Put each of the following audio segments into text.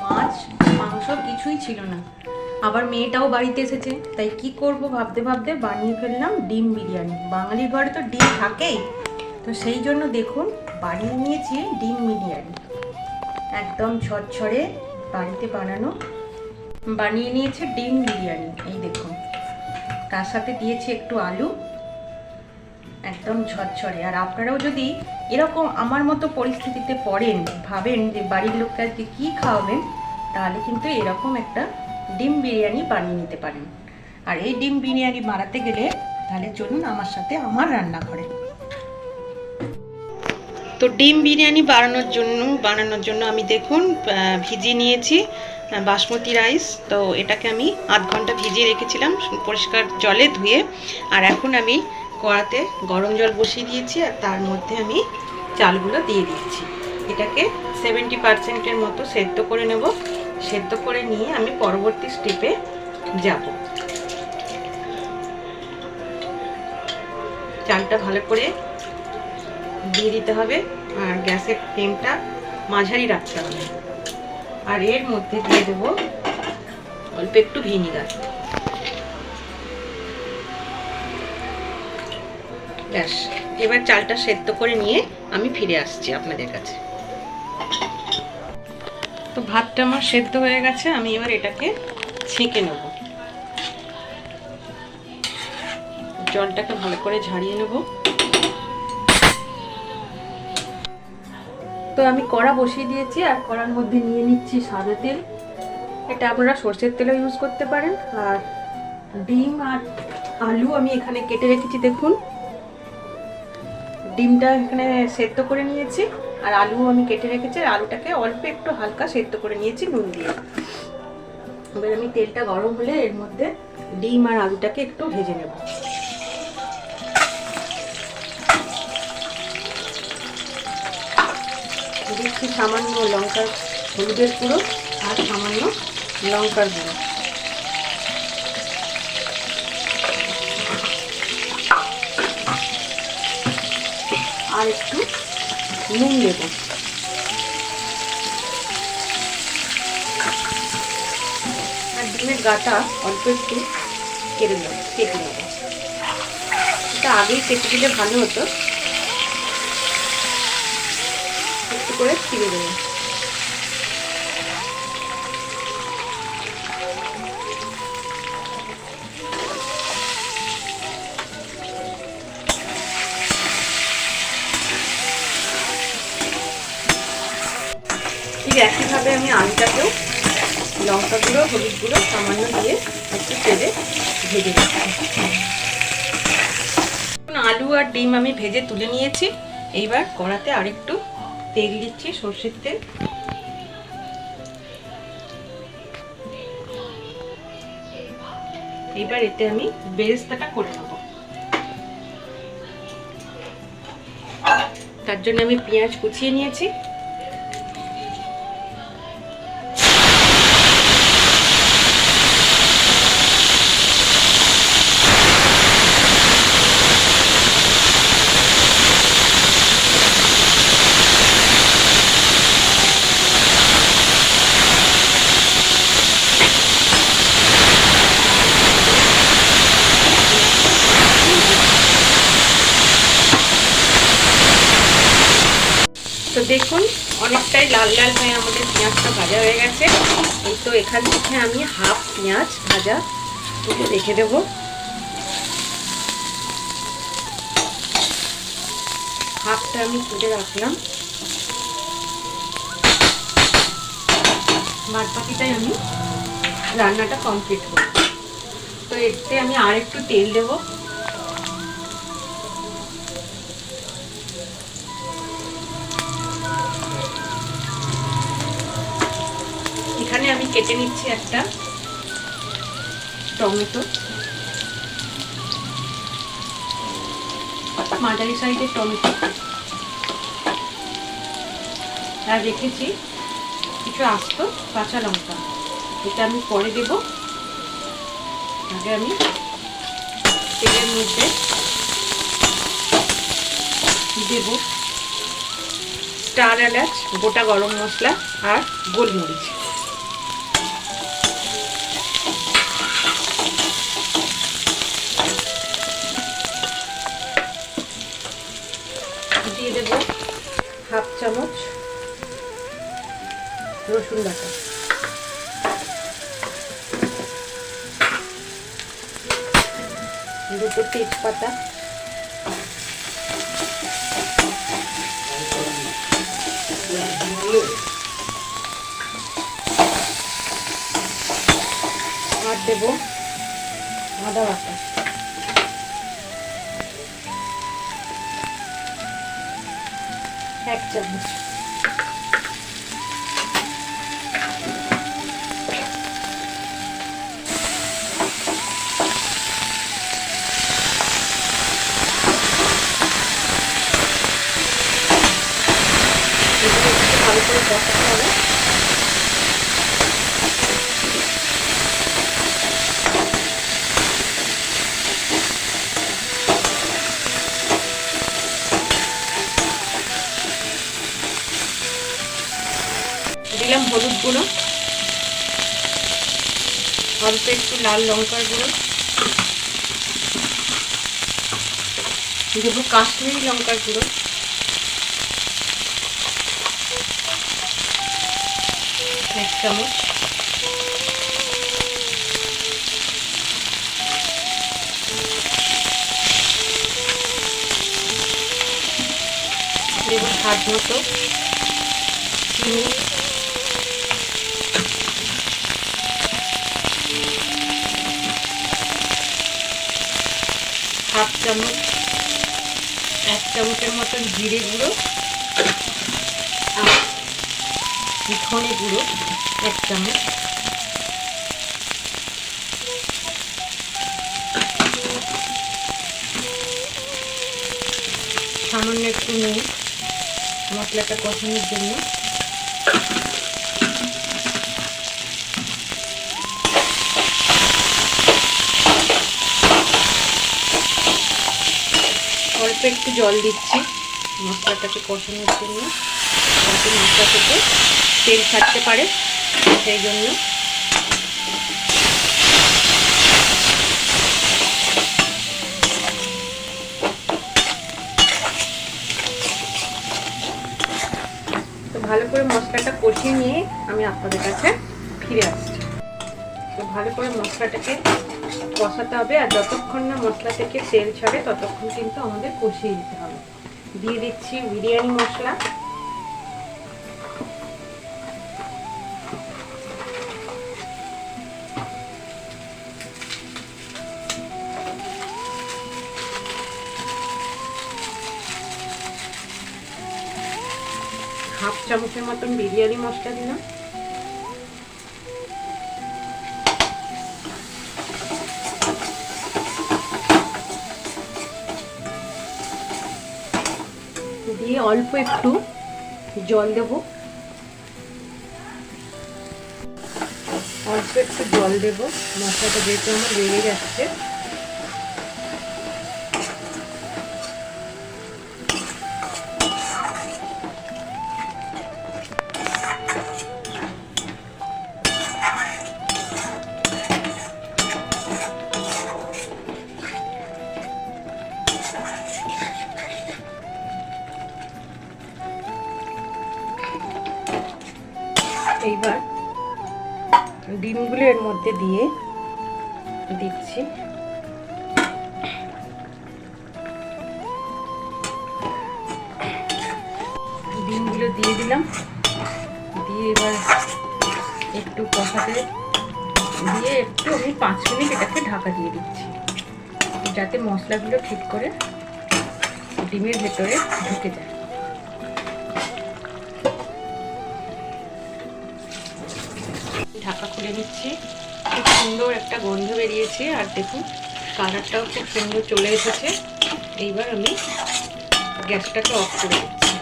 মাছ, মাংস কিছুই ছিল না। আবার মেয়েটাও বাড়িতে এসেছে। তাই কি করব ভাবতে ভাবতে বানিয়ে ফেললাম ডিম বিরিয়ানি। বাঙালির ঘরে তো ডিম থাকেই। তো সেই জন্য দেখুন, বানিয়ে নিয়েছি ডিম বিরিয়ানি। একদম ঝরঝরে বাড়িতে বানানো। বানিয়ে নিয়েছে ডিম বিরিয়ানি। এই দেখুন। তার সাথে দিয়েছি একটু আলু। একদম ঝরঝরে। আর আপনারাও যদি এরকম আমার মতো পরিস্থিতিতে পড়েন, ভাবেন যে বাড়ির লোককে আজকে কী খাওয়াবেন, তাহলে কিন্তু এরকম একটা ডিম বিরিয়ানি বানিয়ে নিতে পারেন। আর এই ডিম বিরিয়ানি বানাতে গেলে তাহলে চলুন আমার সাথে আমার রান্নাঘরে। তো ডিম বিরিয়ানি বানানোর জন্য বানানোর জন্য আমি দেখুন ভিজিয়ে নিয়েছি বাসমতি রাইস। তো এটাকে আমি আধ ঘণ্টা ভিজিয়ে রেখেছিলাম, পরিষ্কার জলে ধুয়ে। আর এখন আমি কড়াতে গরম জল বসিয়ে দিয়েছি আর তার মধ্যে আমি চালগুলো দিয়ে দিচ্ছি এটাকে সেভেন্টি পার্সেন্টের মতো সেদ্ধ করে নেব। সেদ্ধ করে নিয়ে আমি পরবর্তী স্টেপে যাব। চালটা ভালো করে দিয়ে দিতে হবে আর গ্যাসের ফ্লেমটা মাঝারি রাখতে হবে। আর এর মধ্যে দিয়ে দেবো অল্প একটু ভিনিগার। ব্যাস, এবার চালটা সেদ্ধ করে নিয়ে আমি ফিরে আসছি আপনাদের কাছে। তো ভাতটা আমার সেদ্ধ হয়ে গেছে, আমি এবার এটাকে ছেঁকে নেব। জলটাকে ভালো করে ঝাড়িয়ে নেব। তো আমি কড়া বসিয়ে দিয়েছি, আর কড়ার মধ্যে নিয়ে নিচ্ছি সাদা তেল। এটা আপনারা সর্ষের তেলও ইউজ করতে পারেন, আর ডিম আর আলু আমি এখানে কেটে রেখেছি, দেখুন। ডিমটা এখানে সেদ্ধ করে নিয়েছি, আর আলু আমি কেটে রেখেছি আলুটাকে অল্প একটু হালকা সেদ্ধ করে নিয়েছি, নুন দিয়ে। এবার আমি তেলটা গরম হলে এর মধ্যে ডিম আর আলুটাকে একটু ভেজে নেব। দিচ্ছি সামান্য লঙ্কার হলুদের গুঁড়ো আর সামান্য লঙ্কার গুঁড়ো। আর একটু নুন দেব। আর ডিমের গাটা অল্প একটু কেটে নেব কেটে নেব। এটা আগেই কেটে দিলে ভালো হতো। একটু করে ছিঁড়ে দেবো। একইভাবে আমি আলুটাকেও লঙ্কা গুঁড়ো হলুদ গুঁড়ো সামান্য দিয়ে একটু তেলে ভেজে নিচ্ছি। আলু আর ডিম আমি ভেজে তুলে নিয়েছি। এইবার কড়াতে আরেকটু তেল দিচ্ছি, সর্ষের তেল। এবার এতে আমি বেরেস্তাটা করে নেব। তার জন্য আমি পেঁয়াজ কুচিয়ে নিয়েছি। তো দেখুন, অনেকটাই লাল লাল হয়ে আমাদের পেঁয়াজটা ভাজা হয়ে গেছে। তো এখান থেকে আমি হাফ পেঁয়াজ ভাজা তুলে রেখে দেব। হাফটা আমি তুলে রাখলাম। বাদ বাকিটাই আমি রান্নাটা কমপ্লিট করব। তো এতে আমি আর একটু তেল দেবো। আমি কেটে নিচ্ছি একটা টমেটো। মাঝারি সাইজের টমেটো? আর রেখেছি কিছু আস্ত কাঁচা লঙ্কা। এটা আমি পরে দেব। আগে আমি তেলের মধ্যে দেব স্টার এলাচ, গোটা গরম মশলা আর গোলমরিচ। রসুন বাটা। দুটো তেজপাতা। আর দেবো আদা বাটা। এক চামচ। ভালো করে কষাতে হবে। দিলাম হলুদ গুঁড়ো। অল্প একটু লাল লঙ্কার গুঁড়ো। দেবো কাশ্মীরি লঙ্কার গুঁড়ো এক চামচ দেব স্বাদ মতো চিনি হাফ চামচ এক চামচের মতন জিরে গুঁড়ো। ধনে গুঁড়ো, এক চামচ। সামান্য একটু নুন, মশলাটা কষানোর জন্য। অল্প একটু জল দিচ্ছি মশলাটাকে কষানোর জন্য। মশলা থেকে তেল ছাড়তে পারে, সেই জন্য। তো ভালো করে মশলাটা কষিয়ে নিয়ে আমি আপনাদের কাছে ফিরে আসছি। তো ভালো করে মশলাটাকে কষাতে হবে, আর যতক্ষণ না মশলা থেকে তেল ছাড়ে, ততক্ষণ কিন্তু আমাদের কষিয়ে দিতে হবে। দিয়ে দিচ্ছি বিরিয়ানি মশলা। চামচের মতন বিরিয়ানি মশলা দিলাম। দিয়ে অল্প একটু জল দেব। অল্প একটু জল দেব। মশলাটা যেহেতু আমার লেগে যাচ্ছে এইবার ডিমগুলো এর মধ্যে দিয়ে দিচ্ছি। ডিমগুলো দিয়ে দিলাম। দিয়ে এবার একটু কষাতে দিয়ে একটু আমি পাঁচ মিনিট এটাকে ঢাকা দিয়ে দিচ্ছি। যাতে মশলাগুলো ঠিক করে ডিমের ভেতরে ঢুকে যায়। ঢাকা খুলে নিচ্ছি। খুব সুন্দর একটা গন্ধ বেরিয়েছে, আর দেখুন, কালারটাও খুব সুন্দর চলে এসেছে। এইবার আমি গ্যাসটাকে অফ করে দিচ্ছি।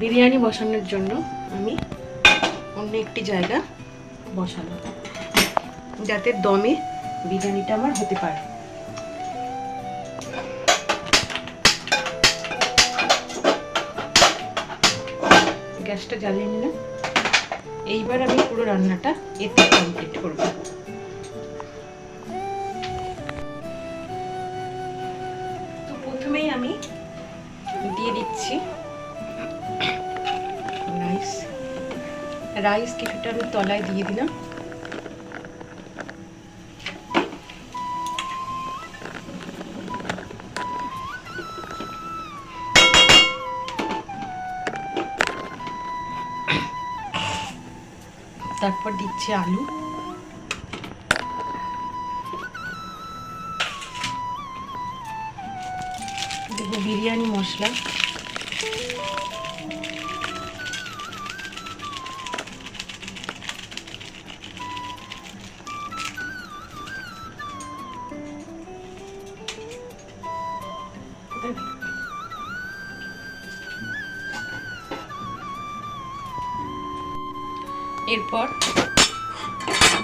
বিরিয়ানি বসানোর জন্য আমি অন্য একটি জায়গা বসালাম, যাতে দমে বিরিয়ানিটা আমার হতে পারে। গ্যাসটা জ্বালিয়ে নিলাম। এইবার আমি পুরো রান্নাটা এতে কমপ্লিট করব। তো প্রথমেই আমি দিয়ে দিচ্ছি রাইস রাইস কিছুটা আমি তলায় দিয়ে দিলাম। তারপর দিচ্ছি আলু। দেবো বিরিয়ানি মশলা। এরপর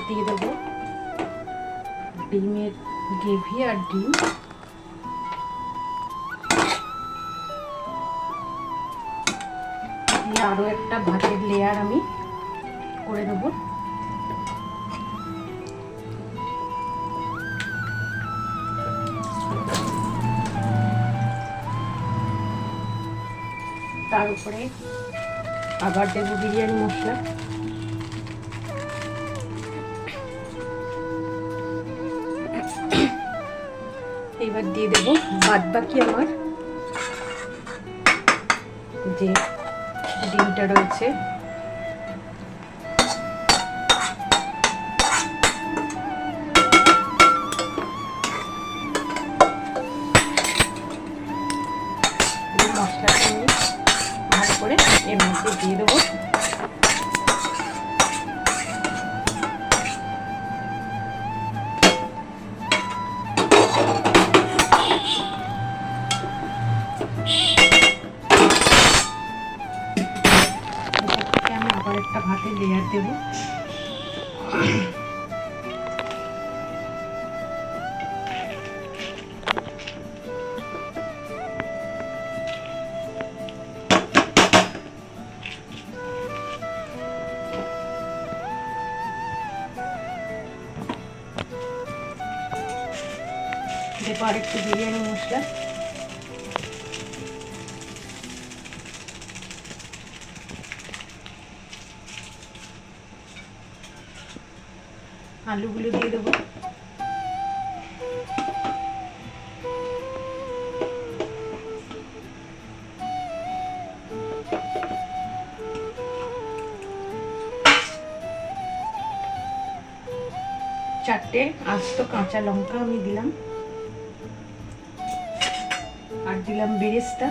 দিয়ে দেবো ডিমের গ্রেভি আর ডিম। আরও একটা ভাতের লেয়ার আমি করে দেবো। তার উপরে আবার দেবো বিরিয়ানি মশলা। এবার দিয়ে দেব বাদ বাকি আমার। যে ডিমটা রয়েছে দেবো আরেকটু বিরিয়ানি মশলা আলুগুলো দিয়ে দেবো চারটে আস্ত কাঁচা লঙ্কা আমি দিলাম দিলাম বেরেস্তা।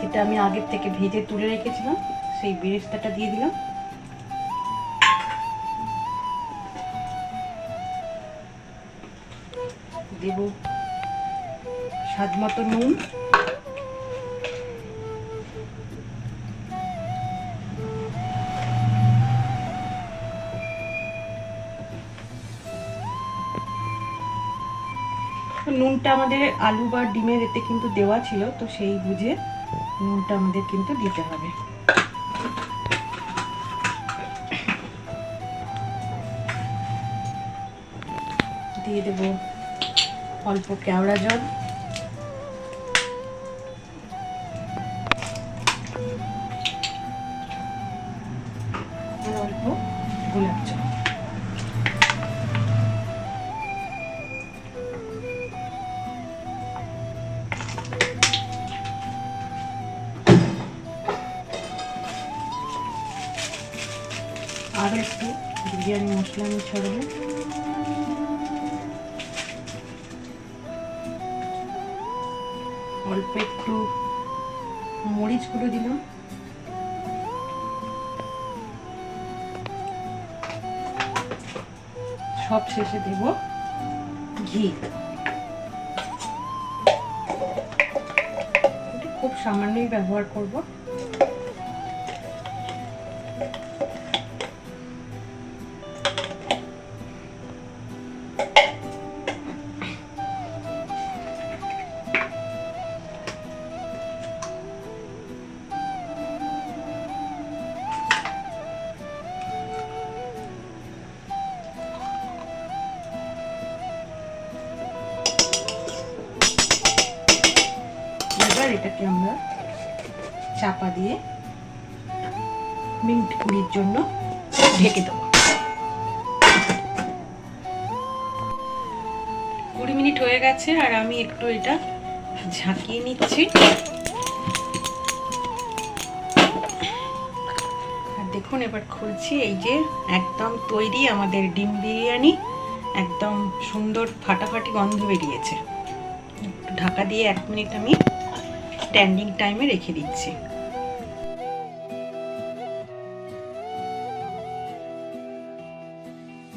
যেটা আমি আগের থেকে ভেজে তুলে রেখেছিলাম, সেই বেরেস্তাটা দিয়ে দিলাম। দেব স্বাদ মতো নুন। নুনটা আমাদের আলু বা ডিমের এতে কিন্তু দেওয়া ছিল, তো সেই বুঝে নুনটা আমাদের কিন্তু দিতে হবে। দিয়ে দেবো অল্প কেওড়া জল। আমি ছড়াবো অল্প একটু মরিচ গুঁড়ো দিলাম। সব শেষে দেব ঘি। খুব সামান্যই ব্যবহার করব। কুড়ি মিনিট হয়ে গেছে আর আমি একটু এটা ঝাঁকিয়ে নিচ্ছি। আর দেখুন, এবার খুলছি এই যে একদম তৈরি আমাদের ডিম বিরিয়ানি। একদম সুন্দর ফাটাফাটি গন্ধ বেরিয়েছে। ঢাকা দিয়ে এক মিনিট আমি স্ট্যান্ডিং টাইমে রেখে দিচ্ছি।